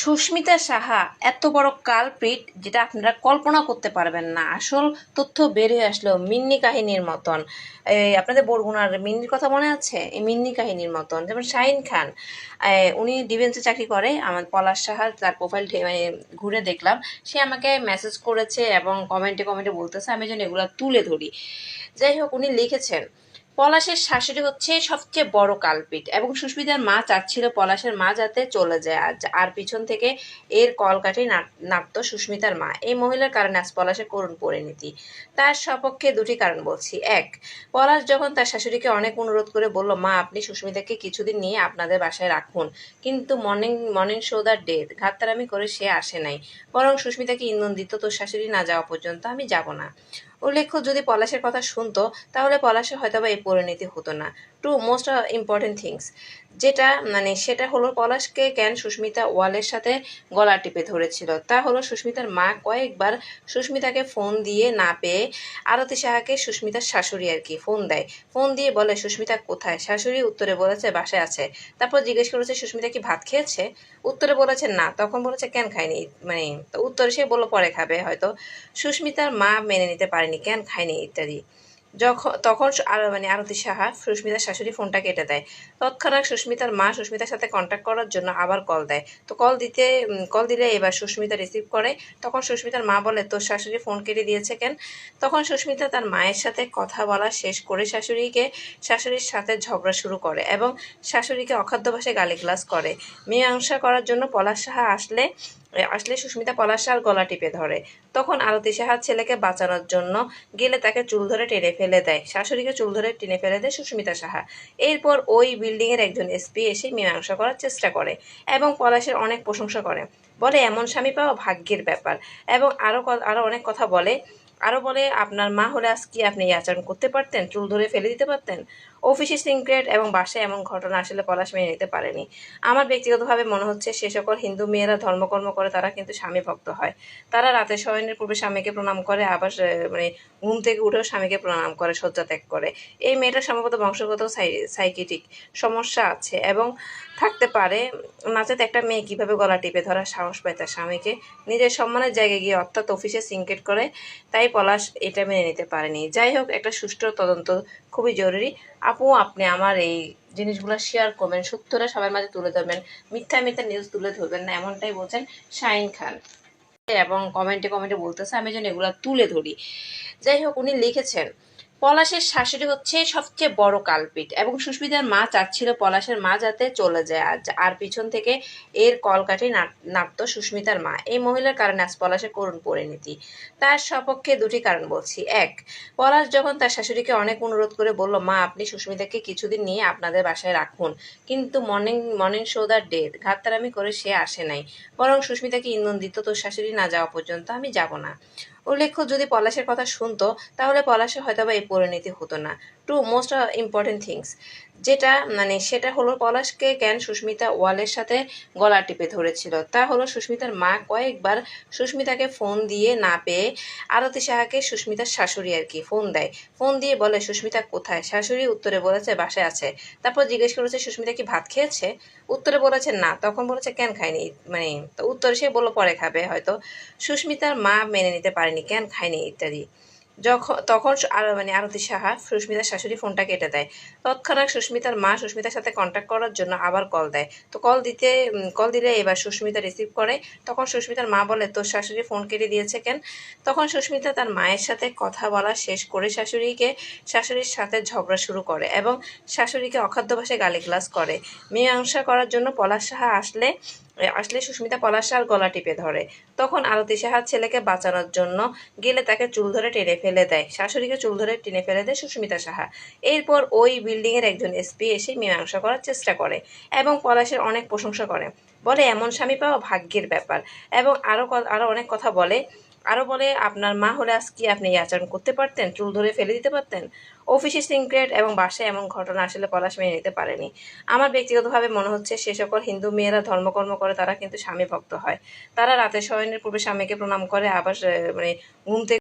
সুস্মিতা সাহা, এত বড় কালপ্রিট যেটা আপনারা কল্পনা করতে পারবেন না। আসল তথ্য বের হয়ে আসলো মিন্নি কাহিনীর মতন। এই আপনাদের বরগুনার মিন্নির কথা মনে আছে? এই মিন্নি কাহিনীর মতন। যেমন শাহিন খান উনি ডিফেন্সে চাকরি করে, আমার পলাশ সাহা তার প্রোফাইল মানে ঘুরে দেখলাম। সে আমাকে মেসেজ করেছে এবং কমেন্টে কমেন্টে বলতেছে, আমি যেন এগুলো তুলে ধরি। যাই হোক, উনি লিখেছেন পলাশের শাশুড়ি হচ্ছে সবচেয়ে বড় কালপিট এবং সুস্মিতার মা চাচ্ছিল পলাশের মা যাতে চলে যায় আর পিছন থেকে এর কলকাঠি নাড়ত সুস্মিতার মা। এই মহিলার কারণে আজ পলাশের করুণ পরিণতি। তার সপক্ষে দুটি কারণ বলছি। এক, পলাশ যখন তার শাশুড়িকে অনেক অনুরোধ করে বলল, মা, আপনি সুস্মিতাকে কিছুদিন নিয়ে আপনাদের বাসায় রাখুন। কিন্তু morning morning show the death ঘাতারামি করে সে আসে নাই। বরং সুস্মিতাকে ইন্ধন দিত, তোর শাশুড়ি না যাওয়া পর্যন্ত আমি যাব না। উল্লেখ্য, যদি পলাশের কথা শুনতো, তাহলে পলাশের হয়তো বা এই পরিণতি হতো না। টু মোস্ট ইম্পর্টেন্ট থিংস যেটা মানে সেটা হলো পলাশকে কেন সুস্মিতা ওয়ালের সাথে গলা টিপে ধরেছিল? তা হলো সুস্মিতার মা কয়েকবার সুস্মিতাকে ফোন দিয়ে না পেয়ে আরতি সাহাকে সুস্মিতার শাশুড়ি আর কি ফোন দেয়। ফোন দিয়ে বলে, সুস্মিতা কোথায়? শাশুড়ি উত্তরে বলেছে, বাসায় আছে। তারপর জিজ্ঞেস করেছে, সুস্মিতা কি ভাত খেয়েছে? উত্তরে বলেছে, না। তখন বলেছে, কেন খায়নি মানে উত্তরে সে বলল, পরে খাবে হয়তো। সুস্মিতার মা মেনে নিতে পারেনি, কেন খায়নি ইত্যাদি। যখন তখন আর মানে আরতি সাহা, সুস্মিতার শাশুড়ি ফোনটা কেটে দেয়। তৎক্ষণাৎ সুস্মিতার মা সুস্মিতার সাথে কন্ট্যাক্ট করার জন্য আবার কল দেয়। তো কল দিতে কল দিলে এবার সুস্মিতা রিসিভ করে। তখন সুস্মিতার মা বলে, তোর শাশুড়ি ফোন কেটে দিয়েছে কেন? তখন সুস্মিতা তার মায়ের সাথে কথা বলা শেষ করে শাশুড়িকে শাশুড়ির সাথে ঝগড়া শুরু করে এবং শাশুড়িকে অখাদ্য ভাষায় গালিগ্লাস করে। মীমাংসা করার জন্য পলাশ সাহা আসলে আসলে সুস্মিতা পলাশার গলা টিপে ধরে। তখন আরতি সাহার ছেলেকে বাঁচানোর জন্য গেলে তাকে চুল ধরে টেনে ফেলে দেয়। শাশুড়িকে চুল ধরে টেনে ফেলে দেয় সুস্মিতা সাহা। এরপর ওই বিল্ডিংয়ের একজন এসপি এসে মীমাংসা করার চেষ্টা করে এবং পলাশের অনেক প্রশংসা করে। বলে, এমন স্বামী পাওয়া ভাগ্যের ব্যাপার। এবং আরও আরও অনেক কথা বলে। আরও বলে, আপনার মা হলে আজ কি আপনি এই আচরণ করতে পারতেন? চুল ধরে ফেলে দিতে পারতেন? অফিসে সিক্রেট এবং বাসায় এমন ঘটনা আসলে পলাশ মেনে নিতে পারেনি। আমার ব্যক্তিগতভাবে মনে হচ্ছে সে সকল হিন্দু মেয়েরা ধর্মকর্ম করে তারা কিন্তু স্বামী ভক্ত হয়। তারা রাতে শয়নের পূর্বে স্বামীকে প্রণাম করে, আবার মানে ঘুম থেকে উঠেও স্বামীকে প্রণাম করে, শয্যা ত্যাগ করে। এই মেয়েটা সম্ভবত বংশগত সাইকিটিক সমস্যা আছে এবং থাকতে পারে নাচেতে একটা মেয়ে কীভাবে গলা টিপে ধরার সাহস পায় তার স্বামীকে। নিজের সম্মানের জায়গায় গিয়ে অর্থাৎ অফিসে সিঙ্কেট করে, তাই পলাশ এটা মেনে নিতে পারেনি। যাই হোক, একটা সুষ্ঠু তদন্ত খুবই জরুরি। আপু, আপনি আমার এই জিনিসগুলো শেয়ার করবেন সত্যরা সবার মাঝে তুলে ধরবেন, মিথ্যা মিথ্যা নিউজ তুলে ধরবেন না, এমনটাই বলছেন শাইন খান। এবং কমেন্টে কমেন্টে বলতেছে, আমি যেন এগুলো তুলে ধরি। যাই হোক, উনি লিখেছেন পলাশের শাশুড়ি হচ্ছে সবচেয়ে বড় কালপিট এবং সুস্মিতার মা চাচ্ছিল পলাশের মা যাতে চলে যায় আর পিছন থেকে এর কলকাঠি নাড়ত সুস্মিতার মা। এই মহিলার কারণে আজ পলাশের করুণ পরিণতি। তার সপক্ষে দুটি কারণ বলছি। এক, পলাশ যখন তার শাশুড়িকে অনেক অনুরোধ করে বলল, মা, আপনি সুস্মিতাকে কিছুদিন নিয়ে আপনাদের বাসায় রাখুন। কিন্তু morning morning show the death ঘাটতারামি করে সে আসে নাই। বরং সুস্মিতাকে ইন্ধন দিত, তোর শাশুড়ি না যাওয়া পর্যন্ত আমি যাব না। উল্লেখ্য যদি পলাশের কথা শুনতো তাহলে পলাশের হয়তো বা এই পরিণতি হতো না। টু মোস্ট ইম্পর্টেন্ট থিংস যেটা মানে সেটা হলো পলাশকে কেন সুস্মিতা ওয়ালের সাথে গলা টিপে ধরেছিল? তা হলো সুস্মিতার মা কয়েকবার সুস্মিতাকে ফোন দিয়ে না পেয়ে আরতি সাহাকে সুস্মিতার শাশুড়ি আর কি ফোন দেয়। ফোন দিয়ে বলে, সুস্মিতা কোথায়? শাশুড়ি উত্তরে বলেছে, বাসায় আছে। তারপর জিজ্ঞেস করেছে, সুস্মিতা কি ভাত খেয়েছে? উত্তরে বলেছে, না। তখন বলেছে, কেন খায়নি মানে উত্তরে সে বলল, পরে খাবে হয়তো। সুস্মিতার মা মেনে নিতে পারেনি, কেন খায়নি ইত্যাদি। যখন, তখন আর মানে আরতি সাহা, সুস্মিতার শাশুড়ি ফোনটা কেটে দেয়। তৎক্ষণাৎ সুস্মিতার মা সুস্মিতার সাথে কন্ট্যাক্ট করার জন্য আবার কল দেয়। তো কল দিতে কল দিলে এবার সুস্মিতা রিসিভ করে। তখন সুস্মিতার মা বলে, তোর শাশুড়ি ফোন কেটে দিয়েছে কেন? তখন সুস্মিতা তার মায়ের সাথে কথা বলা শেষ করে শাশুড়িকে, শাশুড়ির সাথে ঝগড়া শুরু করে এবং শাশুড়িকে অখাদ্য ভাষায় গালিগ্লাস করে। মীমাংসা করার জন্য পলাশ সাহা আসলে আসলে সুস্মিতা পলাশার গলা টিপে ধরে। তখন আরতি সাহার ছেলেকে বাঁচানোর জন্য গেলে তাকে চুল ধরে টেনে ফেলে দেয়। শাশুড়িকে চুল ধরে টেনে ফেলে দেয় সুস্মিতা সাহা। এরপর ওই বিল্ডিংয়ের একজন এসপি এসে মীমাংসা করার চেষ্টা করে এবং পলাশের অনেক প্রশংসা করে। বলে, এমন স্বামী পাওয়া ভাগ্যের ব্যাপার। এবং আরও আরও অনেক কথা বলে আরও বলে, আপনার মা হলে আজ কি আপনি এই আচরণ করতে পারতেন? চুল ধরে ফেলে দিতে পারতেন? অফিসে সিক্রেট এবং বাসায় এমন ঘটনা আসলে পলাশ মেনে নিতে পারেনি। আমার ব্যক্তিগতভাবে মনে হচ্ছে সে সকল হিন্দু মেয়েরা ধর্মকর্ম করে তারা কিন্তু স্বামী ভক্ত হয়। তারা রাতে শয়নের পূর্বে স্বামীকে প্রণাম করে, আবার মানে ঘুম থেকে